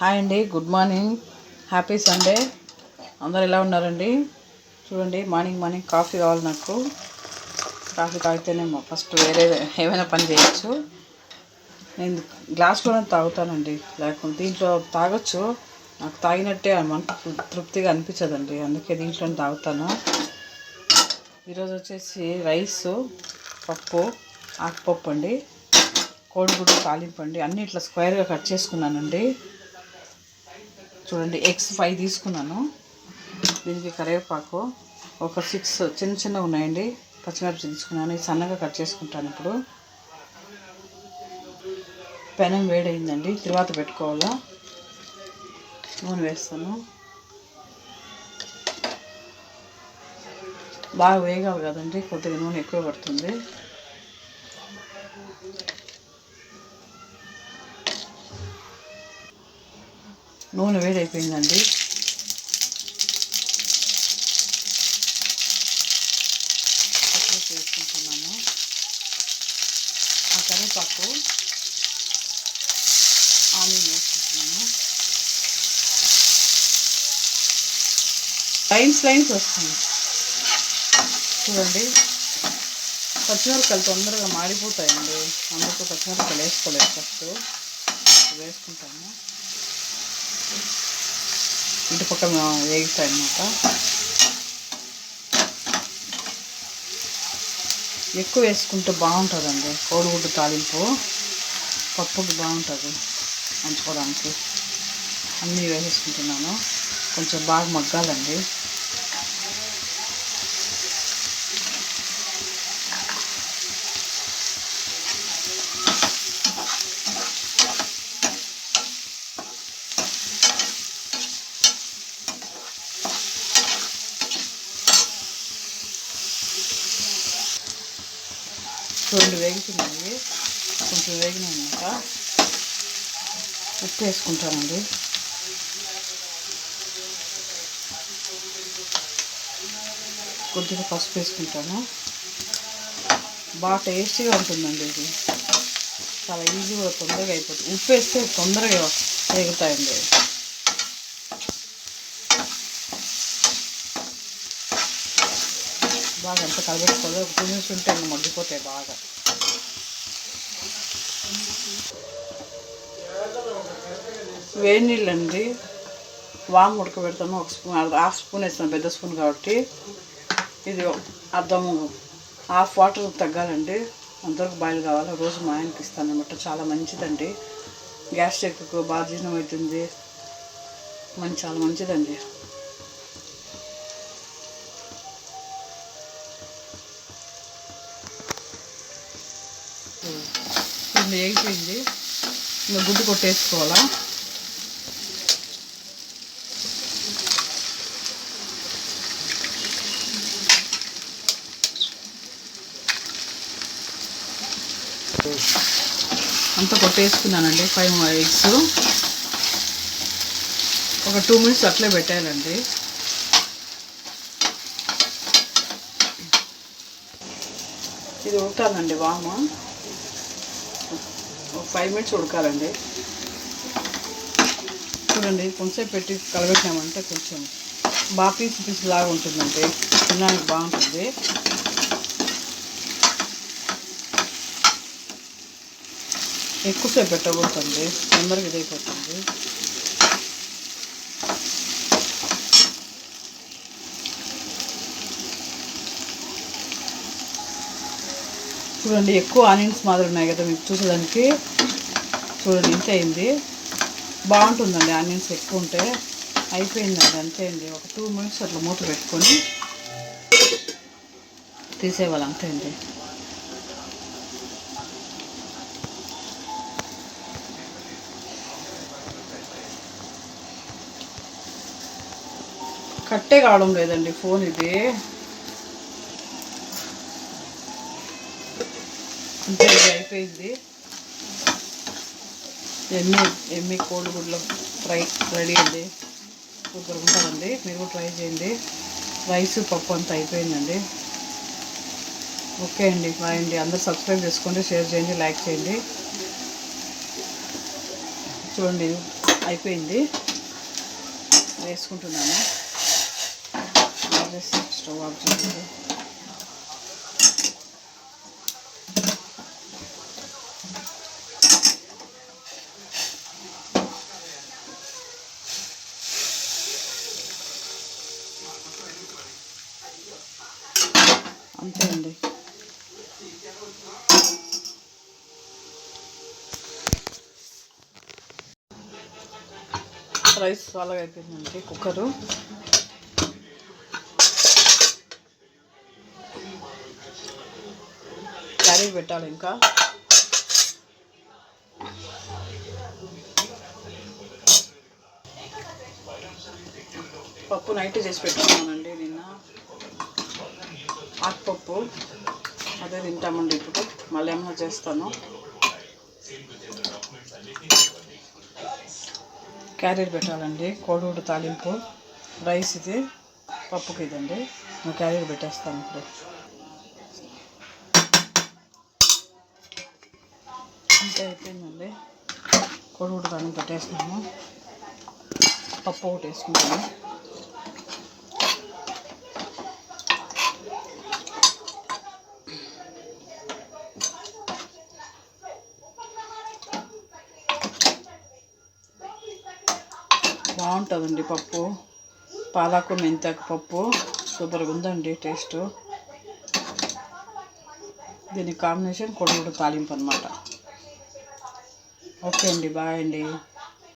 Hi అండి good morning. Happy Sunday. అందరు ఎలా ఉన్నారండి? చూడండి మార్నింగ్ మార్నింగ్ కాఫీ కావాలి నాకు. కాఫీ తాగితేనే ఫస్ట్ వేరే ఏమైనా పని చేయొచ్చు. నేను గ్లాస్లోనే తాగుతానండి లేకుంటే దీంట్లో తాగొచ్చు. నాకు తాగినట్టే మనకు తృప్తిగా అనిపించదండి అందుకే దీంట్లోనే తాగుతాను. ఈరోజు వచ్చేసి రైస్ పప్పు ఆకుపప్పు అండి కోడిగుడ్డు తాలింపు అండి అన్నీ ఇట్లా స్క్వేర్గా కట్ చేసుకున్నానండి. చూడండి ఎగ్స్ ఫైవ్ తీసుకున్నాను. దీనికి కరివేపాకు ఒక సిక్స్ చిన్న చిన్నగా ఉన్నాయండి. పచ్చిమిరపచ్చి తీసుకున్నాను. ఇది సన్నగా కట్ చేసుకుంటాను ఇప్పుడు. పెనం వేడైందండి. తర్వాత పెట్టుకోవాలా? నూనె వేస్తాను. బాగా వేగాలి కదండి. కొద్దిగా నూనె ఎక్కువ పడుతుంది. నూనె వేడైపోయిందండి. వేసుకుంటున్నాము ఆ కరివేపాకు ఆనియన్ వేసుకుంటున్నాను. లైన్స్ లైన్స్ వస్తుంది చూడండి. పచ్చిమిరపకాయలు తొందరగా మాడిపోతాయండి. అందుకు పచ్చిమిరపకాయలు వేసుకోలేదు ఫస్ట్. వేసుకుంటాము ఇటు పక్క వేగుతాయి అన్నమాట ఎక్కువ వేసుకుంటే బాగుంటుందండి. కోడిగుడ్డు తాలింపు పప్పుకి బాగుంటుంది నంచుకోవడానికి అన్నీ వేసేసుకుంటున్నాను. కొంచెం బాగా మగ్గాలండి. రెండు వేగుతున్నాయి. కొంచెం వేగినాక ఉప్పు వేసుకుంటామండి కొద్దిగా పసుపు వేసుకుంటాను. బాగా టేస్టీగా ఉంటుందండి ఇది. చాలా ఈజీగా తొందరగా అయిపోతుంది. ఉప్పు వేస్తే తొందరగా వేగుతాయండి. బాగా అంత కలబెట్టుకోవాలి ఒక టూ మినిట్స్ ఉంటే అన్నీ మగ్గిపోతాయి బాగా. వేడి నీళ్ళు అండి వామ్ ఉడకబెడతాను. ఒక స్పూన్ హాఫ్ స్పూన్ వేస్తాను పెద్ద స్పూన్ కాబట్టి. ఇది అర్థం హాఫ్ వాటర్ తగ్గాలండి. అందరికి బాయిల్ కావాలి? రోజు మా ఆయనకి ఇస్తాను అనమాట చాలా మంచిదండి. గ్యాస్ట్రిక్ బాగా జీర్ణం అవుతుంది. మంచి చాలా మంచిదండి. ఇది వేగిపోయింది. ఇంకా గుడ్డు కొట్టేసుకోవాలా? అంతా కొట్టేసుకున్నానండి. Five eggs. ఒక టూ మినిట్స్ అట్లే పెట్టాలండి. ఇది ఉడకాలండి వామ. ఫైవ్ మినిట్స్ ఉడకాలండి. చూడండి కొంచెం పెట్టి కలబెట్టినామంటే కొంచెం బాగా పీసు పీసు లాగా ఉంటుందండి. తినడానికి బాగుంటుంది. ఎక్కువసేపు పెట్టకూడదండి తొందరగా ఇదైపోతుంది. చూడండి ఎక్కువ ఆనియన్స్ మాదిరి ఉన్నాయి కదా మీకు చూసేదానికి. చూడండి ఇంత అయింది. బాగుంటుందండి ఆనియన్స్ ఎక్కువ ఉంటే. అయిపోయిందండి అంతే అండి. ఒక టూ మినిట్స్ అట్లా మూత పెట్టుకొని తీసేవాళ్ళు అంతే అండి. కట్టే కావడం లేదండి ఫోన్ ఇది. ఇంకా ఇది అయిపోయింది ఎమ్మి ఎమ్మి కోడిగుడ్ల ఫ్రై రెడీ అండి. సూపర్ ఉంటుందండి. మీరు కూడా ట్రై చేయండి. రైస్ పప్పు అంతా అయిపోయిందండి. ఓకే అండి. బాయ్ అండి. అందరు సబ్స్క్రైబ్ చేసుకోండి షేర్ చేయండి లైక్ చేయండి. చూడండి అయిపోయింది. వేసుకుంటున్నాను. స్టవ్ ఆఫ్ చేయండి. అంతే అండి రైస్ అలాగ అయిపోయిందండి కుక్కరు. క్యారీ పెట్టాలి ఇంకా. పప్పు నైట్ చేసి పెట్టుకున్నానండి నేను. ఆకుపప్పు. అదే తింటామండి ఇప్పుడు. మళ్ళీ ఏమైనా చేస్తాను. క్యారీర్ పెట్టాలండి. కోడిగుడు తాలింపు. రైస్ ఇది. పప్పుకి ఇదండి. నేను క్యారీర్ పెట్టేస్తాను ఇప్పుడు. అంతే అయిపోయిందండి. కోడిగుడు తాలింపు పెట్టేస్తున్నాము. పప్పు ఒకటి వేసుకుంటాము బాగుంటుందండి పప్పు. పాలకు మెంతాకు పప్పు. సూపర్గా ఉందండి టేస్ట్. దీని కాంబినేషన్ కొడుకుడు తాలింపు అనమాట ఓకే అండి బాయ్ అండి.